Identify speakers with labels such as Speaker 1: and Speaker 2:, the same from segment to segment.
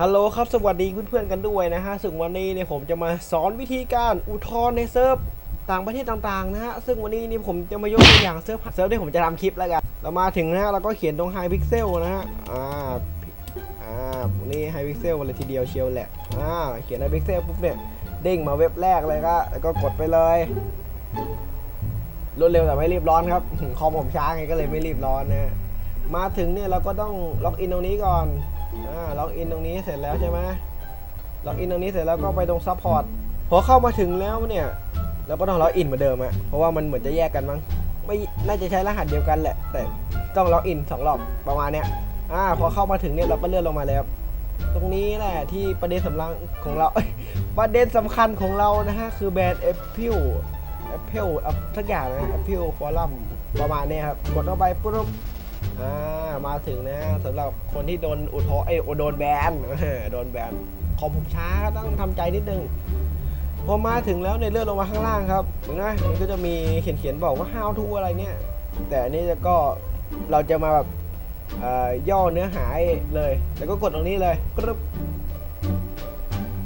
Speaker 1: ฮัลโหลครับ สวัสดีเพื่อนๆกันด้วยนะฮะซึ่งวันนี้เนี่ยผมจะมาสอนวิธีการอุทธรณ์ในเซิร์ฟต่างประเทศต่างๆนะฮะ ซึ่งวันนี้นี่ผมจะมายกตัวอย่างเซิร์ฟเซิร์ฟที่ผมจะทำคลิปแล้วกัน เรามาถึงนะฮะเราก็เขียนตรง High Pixel นะฮะ อ่า อ่า นี่ High Pixel เลยทีเดียวเชียวแหละ อ่า เขียน High Pixel ปุ๊บเนี่ยเด้งมาเว็บแรกเลยก็แล้วก็กดไปเลย รวดเร็วแต่ไม่รีบร้อนครับ คอมผมช้าไงก็เลยไม่รีบร้อนนะฮะมาถึงเนี่ยเราก็ต้องล็อกอินตรงนี้ก่อน อ่าล็อกอินตรงนี้เสร็จแล้วใช่ไหมล็อกอินตรงนี้เสร็จแล้วก็ไปตรงซัพพอร์ตพอเข้ามาถึงแล้วเนี่ยเราก็ต้องล็อกอินเหมือนเดิมอะเพราะว่ามันเหมือนจะแยกกันมั้งไม่น่าจะใช้รหัสเดียวกันแหละ แต่ต้องล็อกอินสองรอบประมาณเนี้ยอ่าพอเข้ามาถึงเนี่ยเราก็เลื่อนลงมาเลยครับตรงนี้แหละที่ประเด็นสำคัญของเราประเด็นสำคัญของเรานะฮะคือแบรนด์ Apple Apple อะทักอย่างนะ Apple Forum ประมาณเนี้ยครับกดเข้าไปปุ๊บ อ่ามาถึงนะสำหรับคนที่โดนอุทธรเอยโดนแบนโดนแบนคอมผมช้าก็ต้องทำใจนิดนึงพอมาถึงแล้วในเลื่อนลงมาข้างล่างครับเห็นไหมมันก็จะมีเขียนเขียนๆบอกว่า how to อะไรเนี่ย แต่อันนี้ก็เราจะมาแบบย่อเนื้อหาเลย แล้วก็กดตรงนี้เลยกรึบ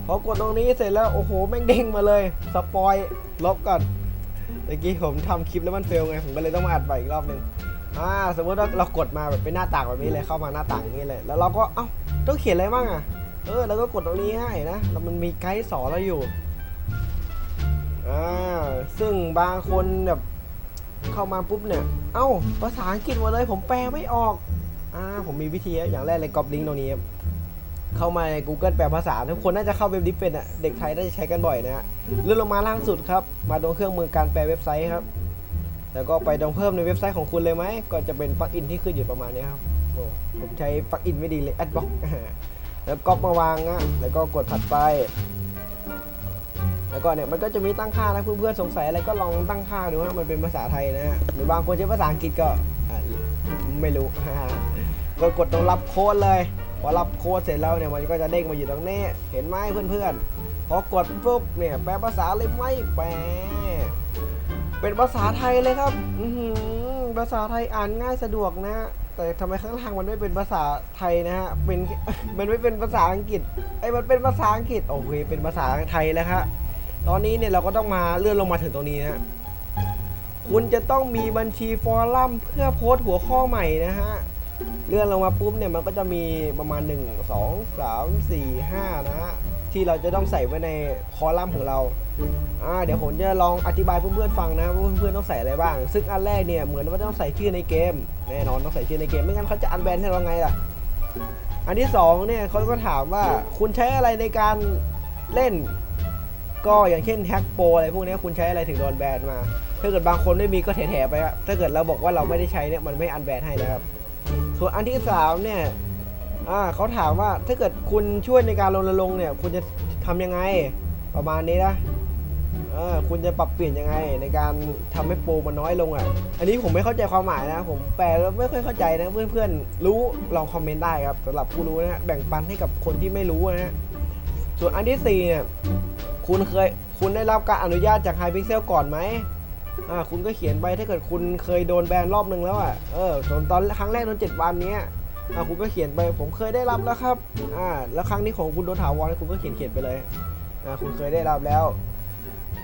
Speaker 1: พอกดตรงนี้เสร็จแล้วโอ้โหแม่งเด้งมาเลยสปอยลบก่อนเมื่อกี้ผมทำคลิปแล้วมันเฟลไงผมก็เลยต้องมาอัดใหม่อีกรอบหนึง อ่าสมมติว่าเรากดมาแบบเป็นหน้าต่างแบบนี้เลยเข้ามาหน้าต่างอย่างนี้เลย แล้วเราก็เอ้าต้องเขียนอะไรบ้างอะเออแล้วก็กดตรงนี้ให้นะแล้วมันมีไกด์สอนเราอยู่อ่าซึ่งบางคนแบบเข้ามาปุ๊บเนี่ย เอ้า ภาษาอังกฤษหมดเลย ผมแปลไม่ออก อ่า ผมมีวิธี อย่างแรกเลยกรอบลิงก์ตรงนี้ครับเข้ามาใน Google แปลภาษา ทุกคนน่าจะเข้าเว็บดิฟเป็นอะเด็กไทยน่าจะใช้กันบ่อยนะฮะเลื่อนลงมาล่างสุดครับ มาตรงเครื่องมือการแปลเว็บไซต์ครับ แล้วก็ไปตรงเพิ่มในเว็บไซต์ของคุณเลยไหม ก็จะเป็นปลั๊กอินที่ขึ้นอยู่ประมาณนี้ครับโอ้ผมใช้ปลั๊กอินไม่ดีเลยแอดบล็อกแล้วก๊อปมาวางอะแล้วก็กดถัดไป แล้วก็เนี่ยมันก็จะมีตั้งค่านะเพื่อนๆสงสัยอะไรก็ลองตั้งค่าดูว่ามันเป็นภาษาไทยนะฮะหรือบางคนใช้ภาษาอังกฤษก็ไม่รู้ก็กดตรงรับโค้ดเลยพอรับโค้ดเสร็จแล้วเนี่ยมันก็จะเด้งมาอยู่ตรงนี้เห็นไหมเพื่อนๆพอกดปุ๊บเนี่ยแปลภาษาเลยไม่แปล เป็นภาษาไทยเลยครับอือหือภาษาไทยอ่านง่ายสะดวกนะฮะแต่ทำไมข้างล่างมันไม่เป็นภาษาไทยนะฮะเป็นมันไม่เป็นภาษาอังกฤษไอ้ยมันเป็นภาษาอังกฤษโอเคเป็นภาษาไทยแล้วครับตอนนี้เนี่ยเราก็ต้องมาเลื่อนลงมาถึงตรงนี้นะฮะคุณจะต้องมีบัญชีฟอรัมเพื่อโพสต์หัวข้อใหม่นะฮะเลื่อนลงมาปุ๊บเนี่ยมันก็จะมีประมาณ 1 2 3 4 5 นะฮะ ที่เราจะต้องใส่ไว้ในคอลัมน์ของเราอ่าเดี๋ยวผมจะลองอธิบายเพื่อนๆฟังนะว่าเพื่อนๆต้องใส่อะไรบ้าง ซึ่งอันแรกเนี่ยเหมือนว่าต้องใส่ชื่อในเกมแน่นอนต้องใส่ชื่อในเกมไม่งั้นเขาจะอันแบนให้เราไงล่ะ อันที่สองเนี่ยเขาก็ถามว่าคุณใช้อะไรในการเล่น ก็อย่างเช่นแฮกโปรอะไรพวกนี้คุณใช้อะไรถึงโดนแบนมา ถ้าเกิดบางคนไม่มีก็แถๆไปครับถ้าเกิดเราบอกว่าเราไม่ได้ใช้เนี่ยมันไม่อันแบนให้นะครับส่วนอันที่สามเนี่ย อ่าเขาถามว่าถ้าเกิดคุณช่วยในการรณรงค์เนี่ย คุณจะทำยังไงประมาณนี้นะเออคุณจะปรับเปลี่ยนยังไง ในการทำให้โปรมันน้อยลงอะ อันนี้ผมไม่เข้าใจความหมายนะ ผมแปลแล้วไม่ค่อยเข้าใจนะ เพื่อนๆรู้ลองคอมเมนต์ได้ครับสำหรับผู้รู้นะฮะแบ่งปันให้กับคนที่ไม่รู้นะฮะส่วนอันที่สี่เนี่ย คุณเคยคุณได้รับการอนุญาตจาก Hypixel ก่อนไหมอ่าคุณก็เขียนไปถ้าเกิดคุณเคยโดนแบนรอบนึงแล้วอะเออตอนตอนครั้งแรกโดนเจ็ดวันเนี้ย อ่าคุณก็เขียนไป ผมเคยได้รับแล้วครับ อ่า แล้วครั้งนี้ของคุณโดนถาวรคุณก็เขียนเขียนไปเลย อ่า คุณเคยได้รับแล้ว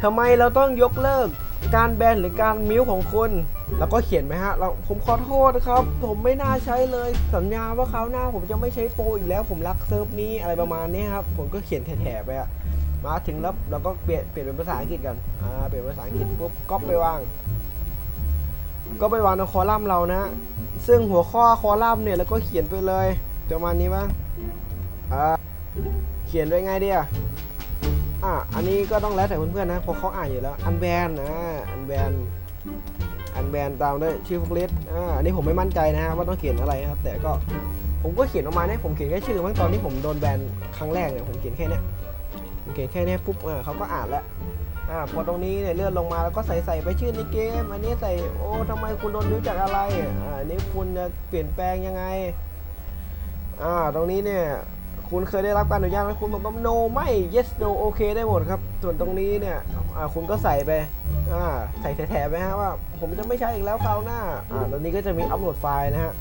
Speaker 1: ทำไมเราต้องยกเลิกการแบนหรือการมิวของคุณ แล้วก็เขียนไหมฮะ เราผมขอโทษครับ ผมไม่น่าใช้เลย สัญญาว่าคราวหน้าผมจะไม่ใช้โปรอีกแล้ว ผมรักเซิร์ฟนี้อะไรประมาณนี้ครับ ผมก็เขียนแถๆไปอะมาถึงแล้วเราก็เปลี่ยนเปลี่ยนเป็นภาษาอังกฤษกัน อ่า เปลี่ยนภาษาอังกฤษปุ๊บก็ไปวาง ก็ไปวางในคอลัมน์เรานะ ซึ่งหัวข้อคอลัมน์เนี่ยแล้วก็เขียนไปเลยประมาณนี้มั้งอ่าเขียนไว้ไงเดียอะอันนี้ก็ต้องแล้วแต่เพื่อนๆนะเพราะเขาอ่านอยู่แล้ว อันแบนนะอันแบนอันแบนตามด้วยชื่อฟุกลิสอ่าอันนี้ผมไม่มั่นใจนะฮะว่าต้องเขียนอะไรครับ แต่ก็ผมก็เขียนออกมาเนี่ยผมเขียนแค่ชื่อมั้งตอนที่ผมโดนแบนครั้งแรกเนี่ยผมเขียนแค่เนี้ยผมเขียนแค่เนี้ยปุ๊บเออเขาก็อ่านแล้ว อ่าพอตรงนี้เนี่ยเลื่อนลงมาแล้วก็ใส่ใส่ไปชื่อในเกม อันนี้ใส่โอ้ทำไมคุณโดนนิ้วจากอะไรอ่าอันนี้คุณจะเปลี่ยนแปลงยังไงอ่าตรงนี้เนี่ยคุณเคยได้รับการอนุญาตไหมคุณบอกว่า no ไม่ yes no โอเคได้หมดครับ ส่วนตรงนี้เนี่ยอ่าคุณก็ใส่ไปอ่าใส่แถๆไปฮะว่า ผมจะไม่ใช้อีกแล้วคราวหน้าอ่าตรงนี้ก็จะมีอัปโหลดไฟล์นะฮะ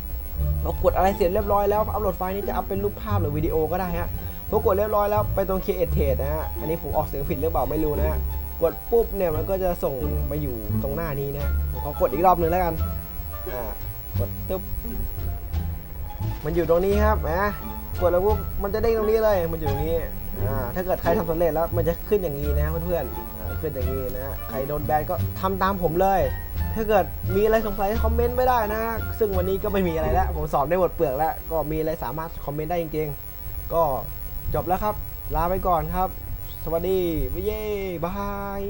Speaker 1: เรากดอะไรเสร็จเรียบร้อยแล้วอัปโหลดไฟล์นี้จะอัพเป็นรูปภาพหรือวิดีโอก็ได้ฮะพอกดเรียบร้อยแล้วไปตรง create trade นะฮะอันนี้ผมออกเสียงผิดหรือเปล่าไม่รู้นะฮะ กดปุ๊บเนี่ยมันก็จะส่งไปอยู่ตรงหน้านี้นะผมขอกดอีกรอบหนึ่งแล้วกันอ่ากดตึ๊บมันอยู่ตรงนี้ครับนะกดแล้วปุ๊บมันจะเด้งตรงนี้เลยมันอยู่ตรงนี้อ่าถ้าเกิดใครทำสำเร็จแล้วมันจะขึ้นอย่างนี้นะเพื่อนๆขึ้นอย่างนี้นะใครโดนแบนก็ทำตามผมเลย ถ้าเกิดมีอะไรสงสัยคอมเมนต์ไม่ได้นะซึ่งวันนี้ก็ไม่มีอะไรแล้วผมสอนได้หมดเปลือกแล้ว ก็มีอะไรสามารถคอมเมนต์ได้จริงๆก็จบแล้วครับ ลาไปก่อนครับ สวัสดีบ๊ายเย่บาย